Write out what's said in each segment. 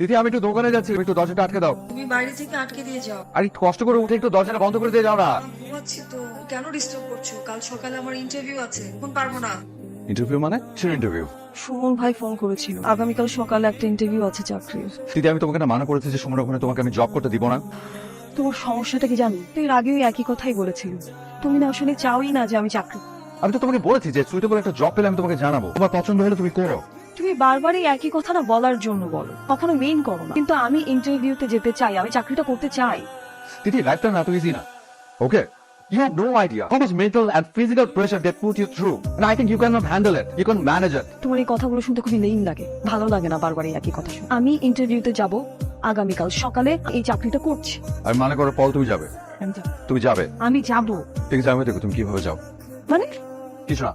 দিদি আমি একটু দোকানে যাচ্ছি একটু দরজাটা আটকে দাও। তুমি বাইরে থেকে আটকে দিয়ে যাও। আর একটু কষ্ট করে উঠে একটু দরজাটা বন্ধ করে দিয়ে যাও না। ঘুমাচ্ছি তো কেন ডিস্টার্ব করছ? কাল সকালে আমার ইন্টারভিউ আছে এখন পারব না। ইন্টারভিউ মানে? ইন্টারভিউ সুমন ভাই ফোন করেছিল। আগামীকাল সকালে একটা ইন্টারভিউ আছে চাকরির। দিদি আমি তোমাকে না মানা করেছি যে সময় ওখানে তোমাকে আমি জব করতে দিব না। তোমার সমস্যাটা কি জানো? তুই এর আগেও একই কথাই বলেছিল। তুমি না আসলে চাওই না যে আমি চাকরি আমি তো তোমাকে বলেছি যে সুইটেবল একটা জব পেলে আমি তোমাকে জানাব। তোমার পছন্দ হলে তুমি করো। তুমি বারবারই একই কথা না বলার জন্য বলো। কখনো মেইন করো না। কিন্তু আমি ইন্টারভিউতে যেতে চাই আমি চাকরিটা করতে চাই। দিদি লাইফটা না তো ইজি না। ওকে You have no idea how much mental and physical pressure they put you through. And I think you cannot handle it. You can manage it. তোমার এই কথাগুলো শুনতে খুবই লেইন লাগে। ভালো লাগে না বারবারই একই কথা শুনে। আমি ইন্টারভিউতে যাব আগামীকাল সকালে এই চাকরিটা করছি। আমি মানে করো পল তুমি যাব। তুমি যাবে। আমি যাব। ঠিক আছে আমি দেখো তুমি কীভাবে যাও। মানে? কিছু না।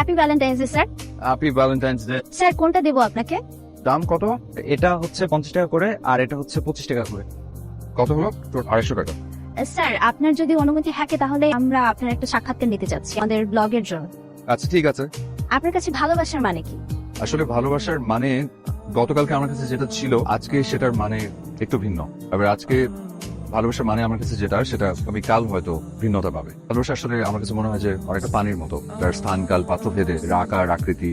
Happy Valentine's day sir happy Valentine's day sir কোনটা দেবো আপনাকে? দাম কত? এটা হচ্ছে পঞ্চাশ টাকা করে আর এটা হচ্ছে পঁচিশ টাকা করে। কত হলো? তোর আড়াইশো টাকা। স্যার আপনার যদি অনুমতি থাকে তাহলে আমরা আপনার একটা সাক্ষাৎকার নিতে চাচ্ছি আমাদের ব্লগের জন্য। আচ্ছা ঠিক আছে। আপনার কাছে ভালোবাসার মানে কি? আসলে ভালোবাসার মানে গতকালকে আমার কাছে যেটা ছিল আজকে সেটার মানে একটু ভিন্ন। এবার আজকে ভালোবাসার মানে আমার কাছে যেটা সেটা আমি কাল হয়তো ভিন্নতা পাবে। ভালোবাসা আসলে আমার কাছে মনে হয় যে অনেকটা পানির মতো। তার স্থান কাল পাত্র ভেদে আকার আকৃতি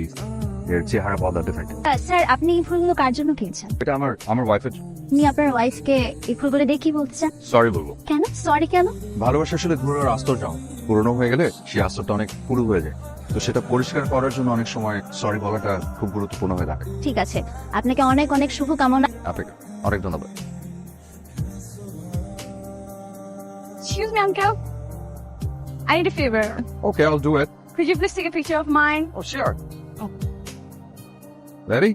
এর চেহারা বদলাতে থাকে। স্যার আপনি এই ফুলগুলো কার জন্য কিনছেন এটা আমার আমার ওয়াইফের আপনি আপনার ওয়াইফকে এই ফুলগুলো দেখি বলতে চান? সরি বলব। কেন? সরি কেন? ভালোবাসা আসলে ধুলোর আস্তর যাও। পুরনো হয়ে গেলে সেই আস্তরটা অনেক পুরু হয়ে যায়। তো সেটা পরিষ্কার করার জন্য অনেক সময় সরি বলাটা খুব গুরুত্বপূর্ণ হয়ে থাকে। ঠিক আছে। আপনাকে অনেক অনেক শুভকামনা। আপনাকে অনেক ধন্যবাদ। Excuse me, Uncle. I need a favor. Okay I'll do it Could you please take a picture of mine? Oh, sure. Ready?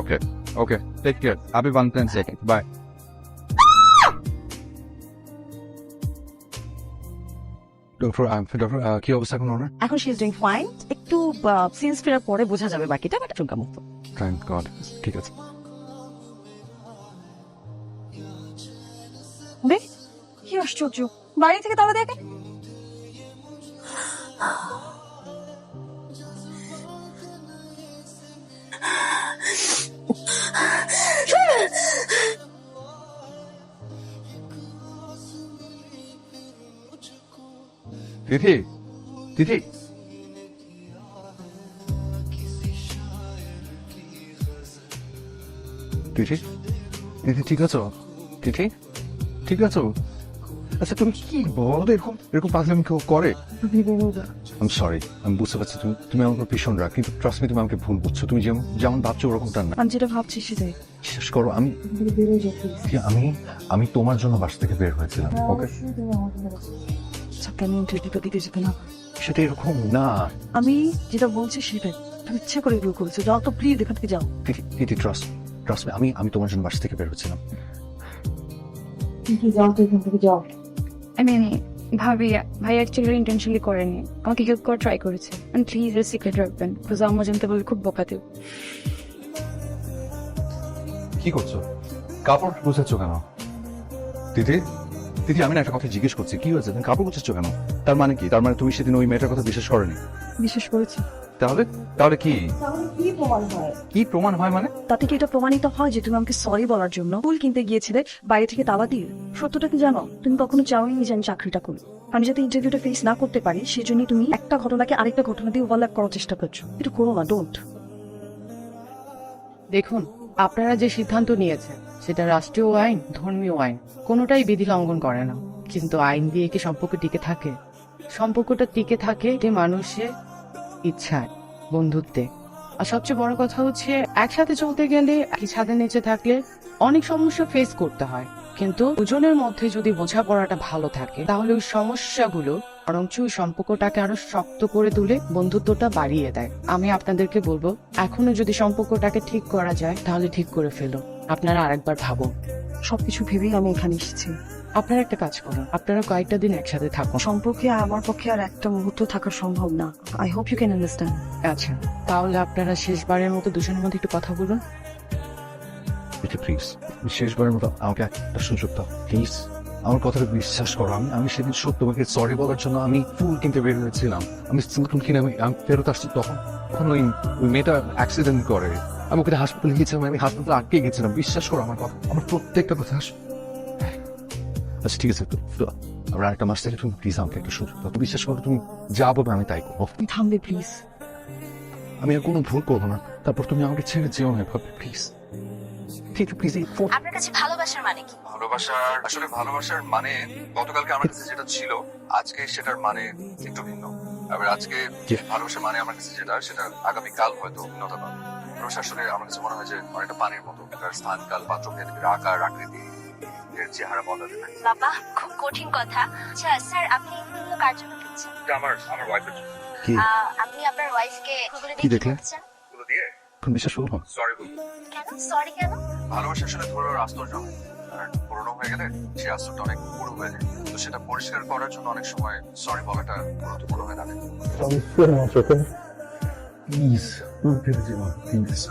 Okay. Okay. Take care. Happy Valentine's Day. Bye. Doctor doctor কি অবস্থা এখন ওনার এখন she is doing fine একটু since ফেরার পরে বোঝা যাবে বাকিটা বাট চুমকা মুক্ত থ্যাংক গড ঠিক আছে বে কি আশ্চর্য। বাড়ি থেকে তালা দেখে তিথি তিথি। তিথি তিথি ঠিক আছো? তিথি? ঠিক আছো? আচ্ছা তুমি কি বলো এরকম এরকম পাগলামি কেউ করে? আমি সরি আমি বুঝতে পারছি তুমি তুমি আমার উপর ভীষণ রাগ কিন্তু ট্রাস্ট মি তুমি আমাকে ভুল বুঝছ। তুমি যেমন যেমন ভাবছ ওরকমটা না। আমি যেটা ভাবছি সেটাই। বিশ্বাস করো আমি আমি আমি তোমার জন্য বাসা থেকে বের হয়েছিলাম ওকে সেটা এরকম না। আমি যেটা বলছি সেটাই। তুমি ইচ্ছে করে এগুলো করেছ। যাও তো প্লিজ এখান থেকে যাও। ট্রাস্ট ট্রাস্ট আমি আমি তোমার জন্য বাসা থেকে বের হচ্ছিলাম যাও তো এখান থেকে যাও। I mean, ভাবি ভাই অ্যাকচুয়ালি ইন্টেনশনালি করেনি। আমাকে হেল্প করে ট্রাই করেছে। অ্যান্ড প্লিজ এর সিক্রেট রাখবেন বিকজ আমার জানতে বলে খুব বকাতে কি করছ? কাপড় গুছাচ্ছ কেন? দিদি দিদি আমি না একটা কথা জিজ্ঞেস করছি। কি হয়েছে? তুমি কাপড় গুছাচ্ছ কেন? তার মানে কি? তার মানে তুমি সেদিন ওই মেয়েটার কথা বিশ্বাস করেনি? বিশ্বাস করেছি। তাহলে তাহলে কি? কি প্রমাণ হয়? কি প্রমাণ হয় মানে? তাতে কি এটা প্রমাণিত হয় যে তুমি আমাকে সরি বলার জন্য ফুল কিনতে গিয়েছিলে বাইরে থেকে দিয়ে? সত্যটা কি জানো? তুমি কখনো চাওনি যে আমি চাকরিটা করি। আমি যাতে ইন্টারভিউটা ফেস না করতে পারি সেজন্য তুমি একটা ঘটনাকে আরেকটা ঘটনা দিয়ে ওভারল্যাপ করার চেষ্টা করছ। এটা করো না ডোন্ট দেখুন আপনারা যে সিদ্ধান্ত নিয়েছেন সেটা রাষ্ট্রীয় আইন ধর্মীয় আইন কোনোটাই বিধি লঙ্ঘন করে না। কিন্তু আইন দিয়ে কি সম্পর্ক টিকে থাকে? সম্পর্কটা টিকে থাকে যে মানুষের ইচ্ছায়, বন্ধুত্বে। আর সবচেয়ে বড় কথা হচ্ছে, একসাথে চলতে গেলে একই ছাদের নিচে থাকলে অনেক সমস্যা ফেস করতে হয়। কিন্তু দুজনের মধ্যে যদি বোঝাপড়াটা ভালো থাকে, তাহলে ওই সমস্যাগুলো বরঞ্চ ওই সম্পর্কটাকে আরও শক্ত করে তুলে বন্ধুত্বটা বাড়িয়ে দেয়। আমি আপনাদেরকে বলব, এখনও যদি সম্পর্কটাকে ঠিক করা যায়, তাহলে ঠিক করে ফেলো। আপনারা আরেকবার ভাবুন। সবকিছু ভেবেই আমি এখানে এসেছি। আপনারা একটা কাজ করুন। আপনারা কয়েকটা দিন একসাথে থাকুন। সম্পর্কে আমার পক্ষে আর একটা মুহূর্ত থাকা সম্ভব না। I hope you can understand আচ্ছা তাহলে আপনারা শেষবারের মতো দুজনের মধ্যে একটু কথা বলুন। এটা প্লিজ শেষবারের মতো আমাকে একটা সুযোগ দাও প্লিজ আমার কথাটা বিশ্বাস করো আমি আমি সেদিন সত্য তোমাকে সরি বলার জন্য আমি ফুল কিনতে বের হয়েছিলাম। আমি ফুল কিনে আমি আমি ফেরত আসছি তখন। তখন ওই ওই মেয়েটা অ্যাক্সিডেন্ট করে। আমি ওকে হাসপাতালে গিয়েছিলাম আমি হাসপাতালে আটকে গেছিলাম। বিশ্বাস করো আমার কথা। আমার প্রত্যেকটা কথা আচ্ছা ঠিক আছে আমরা একটা মাস থেকে তুমি প্লিজ আমাকে একটা সুযোগ দাও বিশ্বাস করো তুমি যা বলবে আমি তাই করব। থামবে প্লিজ আমি আর কোনো ভুল করব না। তারপর তুমি আমাকে ছেড়ে যেও না ভাবে প্লিজ ঠিক প্লিজ এই ফোন আপনার কাছে ভালোবাসার মানে কি? ভালোবাসার আসলে ভালোবাসার মানে গতকালকে আমার কাছে যেটা ছিল আজকে সেটার মানে একটু ভিন্ন। এবার আজকে ভালোবাসার মানে আমার কাছে যেটা সেটা আগামী কাল হয়তো ভিন্নতা পাবে। ভালোবাসা আসলে আমার কাছে মনে হয় যে অনেকটা পানির মতো তার স্থান কাল পাত্র আকার আকৃতি চেহারা বদলাতে থাকে। বাবা খুব কঠিন কথা। আচ্ছা স্যার আপনি এগুলো কার জন্য কিনছেন আমার আমার ওয়াইফের কি? আপনি আপনার ওয়াইফকে কি দিয়ে দেখলে? করছেনগুলো দিয়ে? তুমি বিশ্বাস করো। সরি বল কেন? সরি কেন? ভালোবাসা আসলে ধরো আস্তর জমে পুরনো হয়ে গেলে সেই আস্তরটা অনেক পুরো হয়ে যায়। তো সেটা পরিষ্কার করার জন্য অনেক সময় সরি বলাটা গুরুত্বপূর্ণ হয়ে দাঁড়ায়। Please please